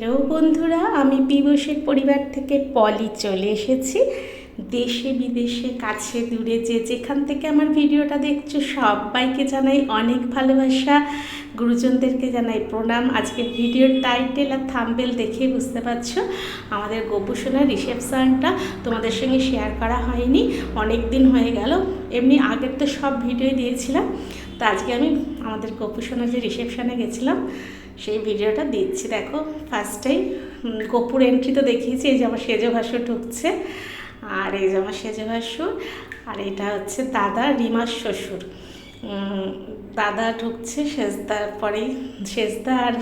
Hello বন্ধুরা, আমি পিবসের পরিবার থেকে পলি চলে এসেছি। দেশে বিদেশে, কাছে দূরে, যে যেখান থেকে আমার ভিডিওটা দেখছ, সবাইকে জানাই অনেক ভালোবাসা। গুরুজনদেরকে জানাই প্রণাম। আজকে ভিডিওর টাইটেল আর থাম্বেল দেখে বুঝতে পারছ, আমাদের গোপুসোনার রিসেপশনটা তোমাদের সঙ্গে শেয়ার করা হয়নি অনেক দিন হয়ে গেল। এমনি আগের তো সব ভিডিও দিয়েছিলাম। তো আজকে আমি আমাদের গোপুসোনার যে রিসেপশানে গেছিলাম সেই ভিডিওটা দিচ্ছি। দেখো ফার্স্টেই গোপুর এন্ট্রি তো দেখিয়েছি, এই যে আমার সেজো ভাসুর ঢুকছে। আর এই যে আমার সেজো ভাসুর আর এটা হচ্ছে দাদা রিমার শ্বশুর। দাদা ঢুকছে, সেজদার পরেই, সেজদা আর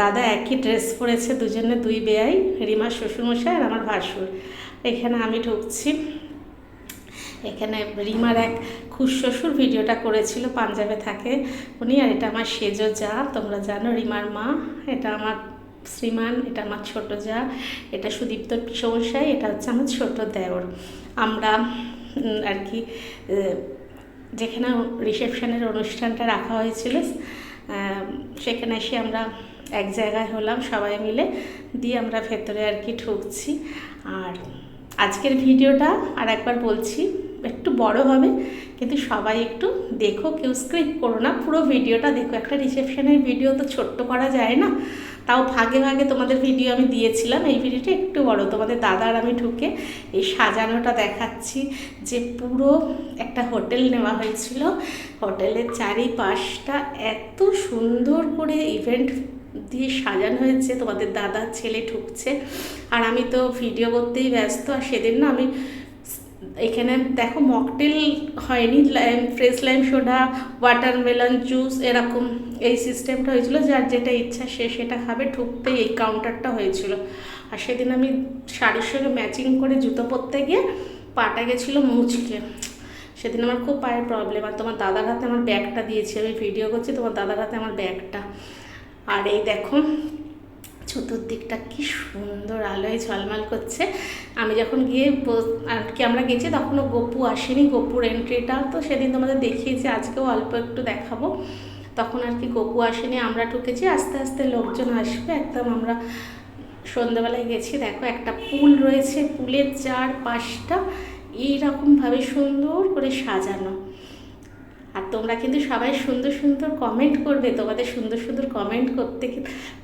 দাদা একই ড্রেস পরেছে, দুজনে দুই বেয়াই, রিমার শ্বশুরমশাই আর আমার ভাসুর। এখানে আমি ঢুকছি। এখানে রিমার এক খুশশ্বশুর ভিডিওটা করেছিল, পাঞ্জাবে থাকে। উনি, আর এটা আমার সেজো যা, তোমরা জানো রিমার মা। এটা আমার শ্রীমান, এটা আমার ছোট যা। এটা সুদীপ্তর পিসমশাই, এটা হচ্ছে আমার ছোট দেওর। আমরা আর কি যেখানে রিসেপশনের অনুষ্ঠানটা রাখা হয়েছিল সেখানে এসে আমরা এক জায়গায় হলাম সবাই মিলে। দিয়ে আমরা ভেতরে আর কি ঢুকছি। আর আজকের ভিডিওটা আর একবার বলছি। একটু বড় হবে, কিন্তু সবাই একটু দেখো, কেউ স্ক্রিপ করো না, পুরো ভিডিওটা দেখো। একটা রিসেপশনের ভিডিও তো ছোট্ট করা যায় না, তাও ভাগে ভাগে তোমাদের ভিডিও আমি দিয়েছিলাম। এই ভিডিওটা একটু বড়, তোমাদের দাদার আমি ঢুকে এই সাজানোটা দেখাচ্ছি, যে পুরো একটা হোটেল নেওয়া হয়েছিল। হোটেলের চারিপাশটা এত সুন্দর করে ইভেন্ট দিয়ে সাজানো হয়েছে, তোমাদের দাদার ছেলে ঢুকছে। আর আমি তো ভিডিও করতেই ব্যস্ত, আর সেদিন না আমি এখানে দেখো মকটেল হয়নি lime fresh lime soda watermelon juice এরকম এই সিস্টেমটা হয়েছিল। যার যেটা ইচ্ছা সে সেটা খাবে, ঢুকতেই এই কাউন্টারটা হয়েছিল। আর সেদিন আমি শাড়ির সঙ্গে ম্যাচিং করে জুতো পরতে গিয়ে পাটা গেছিল মুচকে। সেদিন আমার খুব পায়ের প্রবলেম আর তোমার দাদার হাতে আমার ব্যাগটা দিয়েছি। আমি ভিডিও করছি, তোমার দাদার হাতে আমার ব্যাগটা। আর এই দেখো চতুর্দিকটা কি সুন্দর আলোয় ঝলমল করছে। আমি যখন গিয়ে আর কি আমরা গেছি তখনও গপু আসেনি, গপুর এন্ট্রিটা তো সেদিন তোমাদের দেখিয়েছি, আজকেও অল্প একটু দেখাবো। তখন আর কি গপু আসেনি, আমরা ঢুকেছি, আস্তে আস্তে লোকজন আসবে। একদম আমরা সন্ধ্যাবেলায় গেছি, দেখো একটা পুল রয়েছে, পুলের চার পাশটা এইরকমভাবে সুন্দর করে সাজানো। আর তোমরা কিন্তু সবাই সুন্দর সুন্দর কমেন্ট করবে। তোমাদের সুন্দর সুন্দর কমেন্ট করতে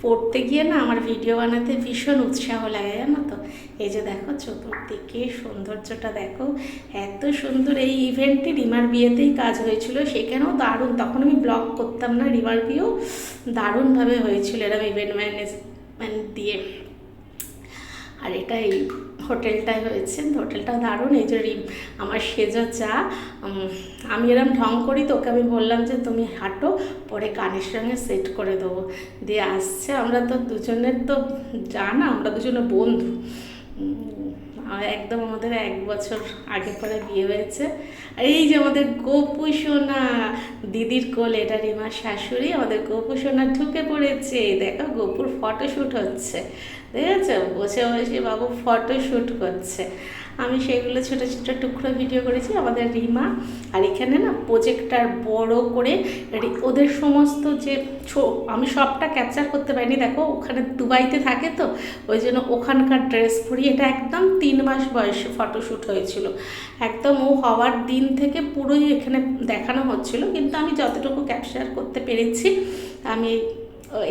পড়তে গিয়ে না আমার ভিডিও বানাতে ভীষণ উৎসাহ লাগে, জানো তো? এই যে দেখো, চতুর্দিকে সৌন্দর্যটা দেখো। এত সুন্দর এই ইভেন্টটি রিমার বিয়েতেই কাজ হয়েছিল। সেখানেও দারুণ। তখন আমি ব্লগ করতাম না, রিমার বিয়েও দারুণভাবে হয়েছিল এরকম ইভেন্ট ম্যানেজমেন্ট দিয়ে। আর এটা এই হোটেলটায় হয়েছে। হোটেলটা দারুণ, এই যে আমার সেজো চা। আমি এরম ঢং করি তোকে আমি বললাম যে, তুমি হাঁটো, পরে কানের সঙ্গে সেট করে দেবো। দিয়ে আসছে। আমরা তো দুজনের তো জানা আমরা দুজনে বন্ধু। একদম আমাদের এক বছর আগে পরে বিয়ে হয়েছে। এই যে আমাদের গোপু সোনা, দিদির কোলে, এটা রিমার শাশুড়ি, আমাদের গোপু সোনা ঢুকে পড়েছে। দেখো গোপুর ফটোশ্যুট হচ্ছে। দেখেছ? বসে বসে বাবু ফটোশ্যুট করছে। আমি সেগুলো ছোটো ছোটো টুকরো ভিডিও করেছি, আমাদের রিমা। আর এখানে না প্রজেক্টার বড় করে ওদের সমস্ত যে আমি সবটা ক্যাপচার করতে পারিনি। দেখো, ওখানে দুবাইতে থাকে তো, ওই জন্য ওখানকার ড্রেস পরি এটা একদম তিন মাস বয়সে ফটোশ্যুট হয়েছিল। একদম ও হওয়ার দিন থেকে পুরোই এখানে দেখানো হচ্ছিল, কিন্তু আমি যতটুকু ক্যাপচার করতে পেরেছি, আমি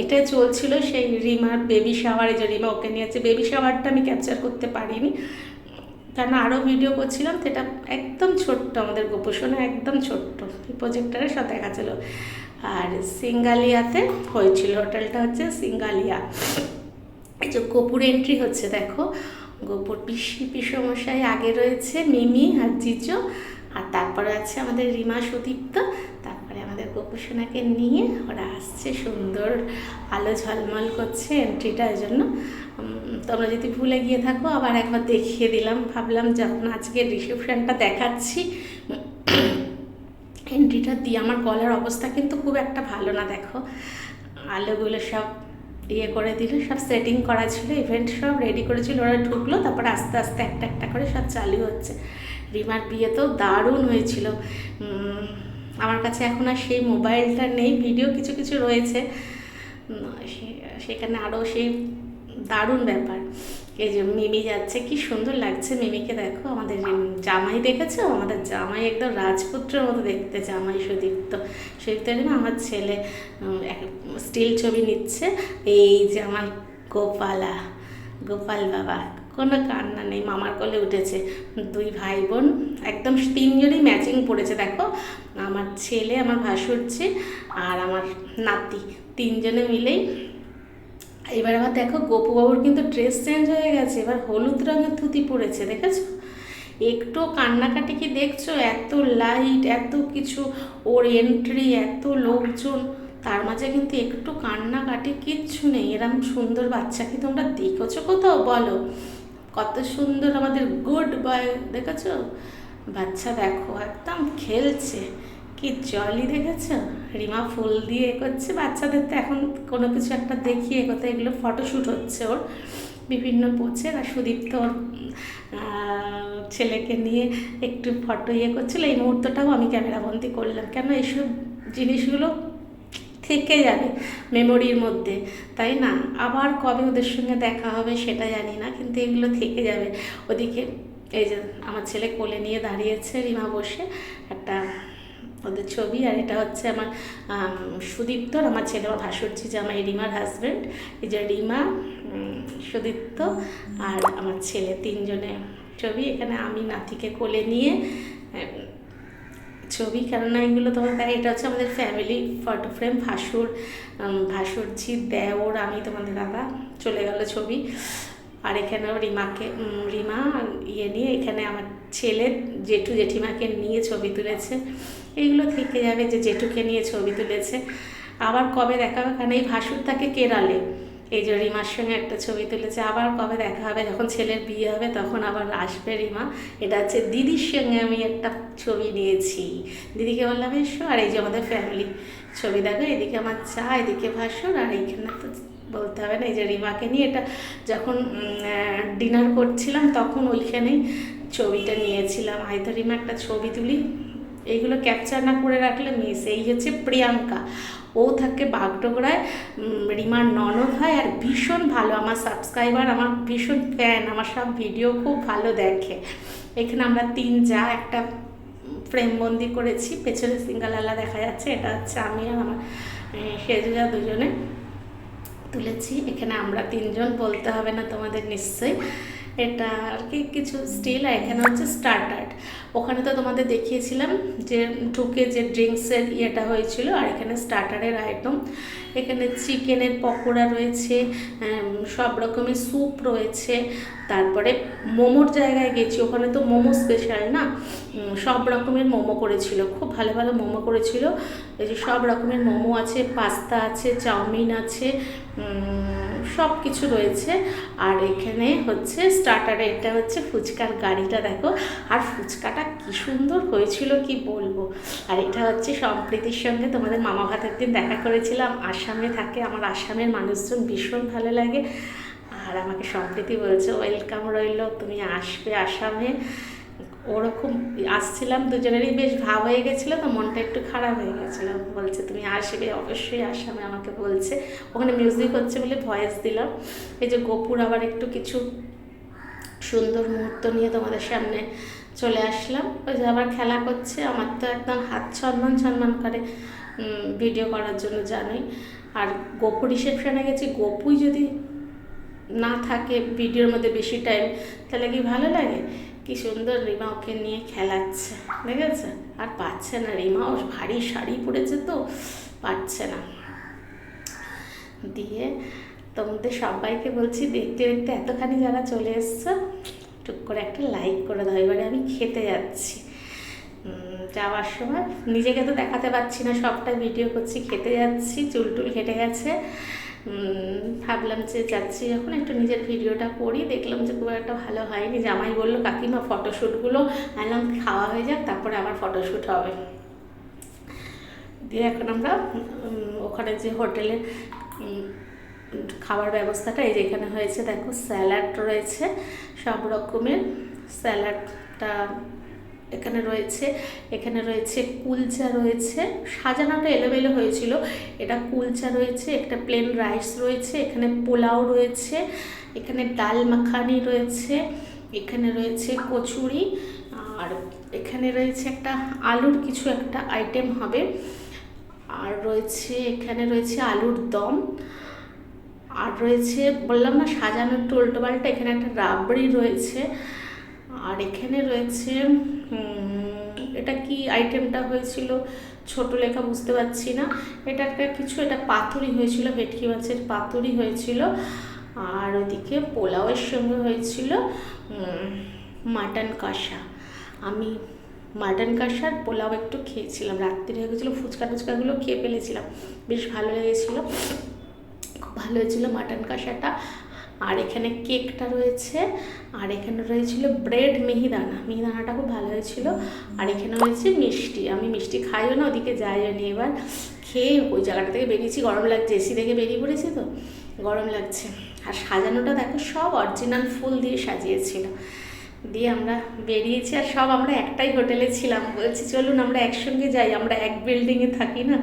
এটা চলছিল সেই রিমার বেবি শাওয়ারে যে রিমা ওকে নিয়েছে বেবি শাওয়ারটা আমি ক্যাপচার করতে পারিনি। কারণ আরও ভিডিও করছিলাম, সেটা একদম ছোট্ট, আমাদের গোপোষণা একদম ছোট্ট প্রজেক্টারে সব ছিল। আর সিঙ্গালিয়াতে হয়েছিল হোটেলটা হচ্ছে সিঙ্গালিয়া। এই যে গোপুর এন্ট্রি হচ্ছে, দেখো, গোপুর পিসি, পিসমশাই আগে রয়েছে, মিমি আর জিজো। তারপরে আছে আমাদের রিমা সুদীপ্ত, তারপরে আমাদের গোপুসোনাকে নিয়ে ওরা আসছে সুন্দর আলো ঝলমল করছে এন্ট্রিটা এই জন্য তোমরা যদি ভুলে গিয়ে থাকো, আবার একবার দেখিয়ে দিলাম, ভাবলাম যখন আজকে রিসেপশনটা দেখাচ্ছি। এন্ট্রিটা দিয়ে, আমার গলার অবস্থা কিন্তু খুব একটা ভালো না, দেখো। আলোগুলো সব ইয়ে করে দিল, সব সেটিং করা ছিল ইভেন্ট সব রেডি করেছিল, ওরা ঢুকলো, তারপর আস্তে আস্তে একটা একটা করে সব চালু হচ্ছে। রিমার বিয়ে তো দারুণ হয়েছিল। আমার কাছে এখন আর সেই মোবাইলটা নেই, ভিডিও কিছু কিছু রয়েছে। সেখানে আরও সেই দারুণ ব্যাপার। এই যে মিমি যাচ্ছে, কি সুন্দর লাগছে মিমিকে দেখো। আমাদের জামাই দেখেছ? আমাদের জামাই একদম রাজপুত্রের মতো দেখতে, জামাই সুদীপ্ত। সুদীপ্ত না আমার ছেলে স্টিল ছবি নিচ্ছে। এই যে আমার গোপালা, গোপাল বাবা। কোনো কান্না নেই, মামার কোলে উঠেছে। দুই ভাই বোন একদম তিনজনই ম্যাচিং পড়েছে, দেখো। আমার ছেলে, আমার ভাসুরছে আর আমার নাতি, তিনজনে মিলেই। এবার আবার দেখো, গোপুবাবুর কিন্তু ড্রেস চেঞ্জ হয়ে গেছে, এবার হলুদ রঙের ধুতি পড়েছে, দেখেছ? একটু কান্নাকাটি কি দেখছ? এত লাইট এত কিছু, ওর এন্ট্রি এত লোকজন, তার মাঝে কিন্তু একটু কান্নাকাটি কিচ্ছু নেই। এরম সুন্দর বাচ্চা কি তোমরা দেখেছ কোথাও? বলো। কত সুন্দর আমাদের গুড বয় দেখেছ? বাচ্চা দেখো, একদম খেলছে। কি জলই দেখেছ? রিমা ফুল দিয়ে করছে বাচ্চাদের তো এখন কোনো কিছু একটা দেখিয়ে কোথায় এগুলো ফটোশ্যুট হচ্ছে ওর। বিভিন্ন পোচের আর সুদীপ্ত ওর ছেলেকে নিয়ে একটু ফটো ইয়ে করছিল। এই মুহূর্তটাও আমি ক্যামেরাবন্দি করলাম। কেন এইসব জিনিসগুলো থেকে যাবে মেমোরির মধ্যে, তাই না? আবার কবে ওদের সঙ্গে দেখা হবে সেটা জানি না, কিন্তু এগুলো থেকে যাবে। ওদিকে এই যে আমার ছেলে কোলে নিয়ে দাঁড়িয়েছে রিমা বসে, একটা ওদের ছবি, আর এটা হচ্ছে আমার সুদীপ্তর, আমার ছেলে আমার ভাসুরছি যে আমার রিমার হাজব্যান্ড এই যে রিমা সুদীপ্ত, আর আমার ছেলে তিনজনে ছবি, এখানে আমি নাতিকে কোলে নিয়ে ছবি, কেননা এগুলো তোমার দেয় এটা হচ্ছে আমাদের ফ্যামিলি ফটো ফ্রেম ভাসুর ভাসুরঝি দেওর, আমি, তোমাদের দাদা, চলে গেল ছবি। আর এখানেও রিমাকে রিমা ইয়ে নিয়ে এখানে আমার ছেলে জেঠু জেঠিমাকে নিয়ে ছবি তুলেছে। এইগুলো থেকে যাবে যে জেঠুকে নিয়ে ছবি তুলেছে। আবার কবে দেখা হবে? কারণ এই ভাসুর থাকে কেরালে। এই যে রিমার সঙ্গে একটা ছবি তুলেছে, আবার কবে দেখা হবে? যখন ছেলের বিয়ে হবে, তখন আবার আসবে রিমা। এটা হচ্ছে দিদির সঙ্গে আমি একটা ছবি নিয়েছি। দিদিকে বললাম, এসো। আর এই যে আমাদের ফ্যামিলি ছবি, দেখো, এদিকে আমার চা, এদিকে ভাসুর, আর এইখানে তো বলতে হবে না, এই যে রিমাকে নিয়ে এটা যখন ডিনার করছিলাম, তখন ওইখানেই ছবিটা নিয়েছিলাম। হয়তো রিমা একটা ছবি তুলি। এইগুলো ক্যাপচার না করে রাখলে মিস এই হচ্ছে প্রিয়াঙ্কা। ও থাকে বাগডোগরায় রিমার ননদ হয় আর ভীষণ ভালো। আমার সাবস্ক্রাইবার আমার ভীষণ ফ্যান আমার সব ভিডিও খুব ভালো দেখে। এখানে আমরা তিন যা, একটা ফ্রেমবন্দি করেছি, পেছনে সিঙ্গালালা দেখা যাচ্ছে, এটা হচ্ছে আমি আর আমার সেজুজা দুজনে তুলেছি। এখানে আমরা তিনজন, বলতে হবে না তোমাদের নিশ্চয়ই। এটা আর কি কিছু স্টিল আর এখানে হচ্ছে স্টার্টার ওখানে তো তোমাদের দেখিয়েছিলাম যে ঢুকে যে ড্রিঙ্কসের ইয়েটা হয়েছিল, আর এখানে স্টার্টারের আইটেম এখানে চিকেনের পকোড়া রয়েছে সব রকমের স্যুপ রয়েছে, তারপরে মোমোর জায়গায় গেছি। ওখানে তো মোমো স্পেশাল না? সব রকমের মোমো করেছিল, খুব ভালো ভালো মোমো করেছিল। এই যে সব রকমের মোমো আছে, পাস্তা আছে, চাউমিন আছে সব কিছু রয়েছে। আর এখানে হচ্ছে স্টার্টারে এটা হচ্ছে ফুচকার গাড়িটা দেখো। আর ফুচকাটা কি সুন্দর হয়েছিল, কি বলব? আর এটা হচ্ছে সম্প্রীতির সঙ্গে তোমাদের মামা ভাতের দিন দেখা করেছিলাম। আসামে থাকে, আমার আসামের মানুষজন ভীষণ ভালো লাগে। আর আমাকে সম্প্রীতি বলছে ওয়েলকাম রইল, তুমি আসবে আসামে। ওরকম আসছিলাম দুজনেরই, বেশ ভাব হয়ে গেছিল তো মনটা একটু খারাপ হয়ে গেছিল। বলছে, তুমি আসবে, অবশ্যই আসামে আমাকে বলছে, ওখানে মিউজিক হচ্ছে বলে ভয়েস দিলাম। এই যে গোপুর আবার একটু কিছু সুন্দর মুহূর্ত নিয়ে তোমাদের সামনে চলে আসলাম। ওই যে আবার খেলা করছে, আমার তো একদম হাত সম্মান সম্মান করে ভিডিও করার জন্য জানোই। আর গোপু রিসেপশনে গেছি। গোপুই যদি না থাকে ভিডিওর মধ্যে বেশি টাইম তাহলে কি ভালো লাগে? কি সুন্দর রিমা ওকে নিয়ে খেলাচ্ছে, ঠিক আছে? আর পাচ্ছে না রিমাও ভারী শাড়ি পরেছে তো, পাচ্ছে না। দিয়ে তোমাদের সবাইকে বলছি, দেখতে দেখতে এতখানি যারা চলে এসছো, টুক করে একটা লাইক করে দাও, এবারে আমি খেতে যাচ্ছি। যাওয়ার সময় নিজেকে তো দেখাতে পারছি না, সবটা ভিডিও করছি, খেতে যাচ্ছি, চুল টুল কেটে গেছে। ভাবলাম যে যাচ্ছি যখন একটু নিজের ভিডিওটা করি, দেখলাম যে খুব একটা ভালো হয়নি। জামাই বলল, কাকিমা ফটোশ্যুটগুলো আনলাম, খাওয়া হয়ে যাক, তারপরে আবার ফটোশ্যুট হবে। দিয়ে এখন আমরা ওখানে যে হোটেলে খাবার ব্যবস্থাটা, এই যেখানে হয়েছে, দেখো, স্যালাড রয়েছে, সব রকমের স্যালাডটা এখানে রয়েছে এখানে রয়েছে কুলচা রয়েছে। সাজানোটা এলোমেলো হয়েছিল। এটা কুলচা রয়েছে, একটা প্লেন রাইস রয়েছে, এখানে পোলাও রয়েছে, এখানে ডাল মাখানি রয়েছে, এখানে রয়েছে কচুরি, আর এখানে রয়েছে একটা আলুর কিছু একটা আইটেম হবে। আর রয়েছে, এখানে রয়েছে আলুর দম। আর রয়েছে, বললাম না সাজানো টোলটোবালটা এখানে একটা রাবড়ি রয়েছে। আর এখানে রয়েছে এটা কি আইটেমটা হয়েছিল? ছোট লেখা বুঝতে পারছি না। এটা একটা কিছু, এটা পাতুরি হয়েছিল, ভেটকি মাছের পাতুরি হয়েছিল। আর ওদিকে পোলাওয়ের সঙ্গে হয়েছিল মাটন কষা। আমি মাটন কষার পোলাও একটু খেয়েছিলাম। রাত্রি হয়ে গেছিল, ফুচকা টুচকাগুলো খেয়ে ফেলেছিলাম। বেশ ভালো লেগেছিলো। খুব ভালো হয়েছিলো মাটন কষাটা। আর এখানে কেকটা রয়েছে, আর এখানে রয়েছিল ব্রেড মিহিদানা। মিহিদানাটা খুব ভালো হয়েছিল। আর এখানে রয়েছে মিষ্টি। আমি মিষ্টি খাইও না, ওদিকে যাইও নি এবার। খেয়ে ওই জায়গাটা থেকে বেরিয়েছি, গরম লাগছে। এসি থেকে বেরিয়ে পড়েছি তো, গরম লাগছে। আর সাজানোটা দেখো, সব অরিজিনাল ফুল দিয়ে সাজিয়েছিল। দিয়ে আমরা বেরিয়েছি, আর সব আমরা একটাই হোটেলে ছিলাম। বলছি, চলুন আমরা একসঙ্গে যাই, আমরা এক বিল্ডিংয়ে থাকি না।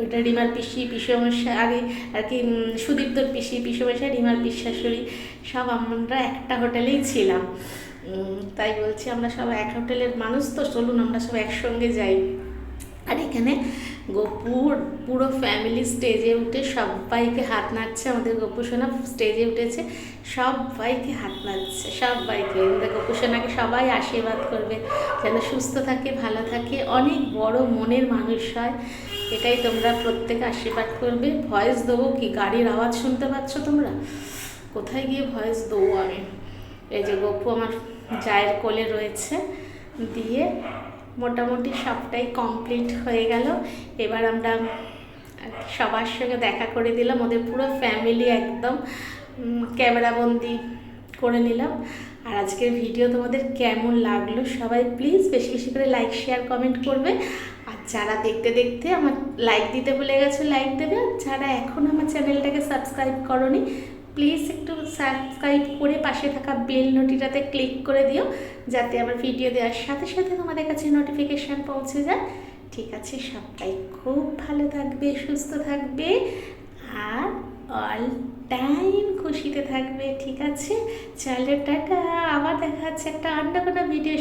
ওইটা রিমার পিসি পিসমশাই আগে আর কি সুদীপ্তর পিসি পিসমশাই রিমার পিসাশুড়ি সব আমরা একটা হোটেলেই ছিলাম। তাই বলছি আমরা সব এক হোটেলের মানুষ, তো চলুন আমরা সব একসঙ্গে যাই। আর এখানে গোপুর পুরো ফ্যামিলি স্টেজে উঠে সবাইকে হাত নাড়ছে, আমাদের গোপু সোনা স্টেজে উঠেছে সবাইকে হাত নাড়ছে সবাইকে আমাদের গোপু সোনাকে সবাই আশীর্বাদ করবে, যেন সুস্থ থাকে, ভালো থাকে। অনেক বড় মনের মানুষ হয়। এটাই তোমরা প্রত্যেকে আশীর্বাদ করবে। ভয়েস দেবো কি? গাড়ির আওয়াজ শুনতে পাচ্ছ তোমরা? কোথায় গিয়ে ভয়েস দেবো আমি? এই যে গপু আমার জায়ের কোলে রয়েছে। দিয়ে মোটামুটি সবটাই কমপ্লিট হয়ে গেল। এবার আমরা সবার সঙ্গে দেখা করে দিলাম। ওদের পুরো ফ্যামিলি একদম ক্যামেরাবন্দি করে নিলাম। আর আজকের ভিডিও তোমাদের কেমন লাগল সবাই প্লিজ বেশি বেশি করে লাইক শেয়ার কমেন্ট করবে। যারা দেখতে দেখতে আমার লাইক দিতে ভুলে গেছো লাইক দেবে। আর যারা এখন আমার চ্যানেলটাকে সাবস্ক্রাইব করনি প্লিজ একটু সাবস্ক্রাইব করে পাশে থাকা বেল নোটিটাতে ক্লিক করে দিও, যাতে আমার ভিডিও দেওয়ার সাথে সাথে তোমাদের কাছে নোটিফিকেশান পৌঁছে যায়। ঠিক আছে সবটাই খুব ভালো থাকবে, সুস্থ থাকবে, আর অল টাইম খুশিতে থাকবে, ঠিক আছে? চলো, টাটা। আবার দেখা যাচ্ছে একটা অন্য কোনো ভিডিও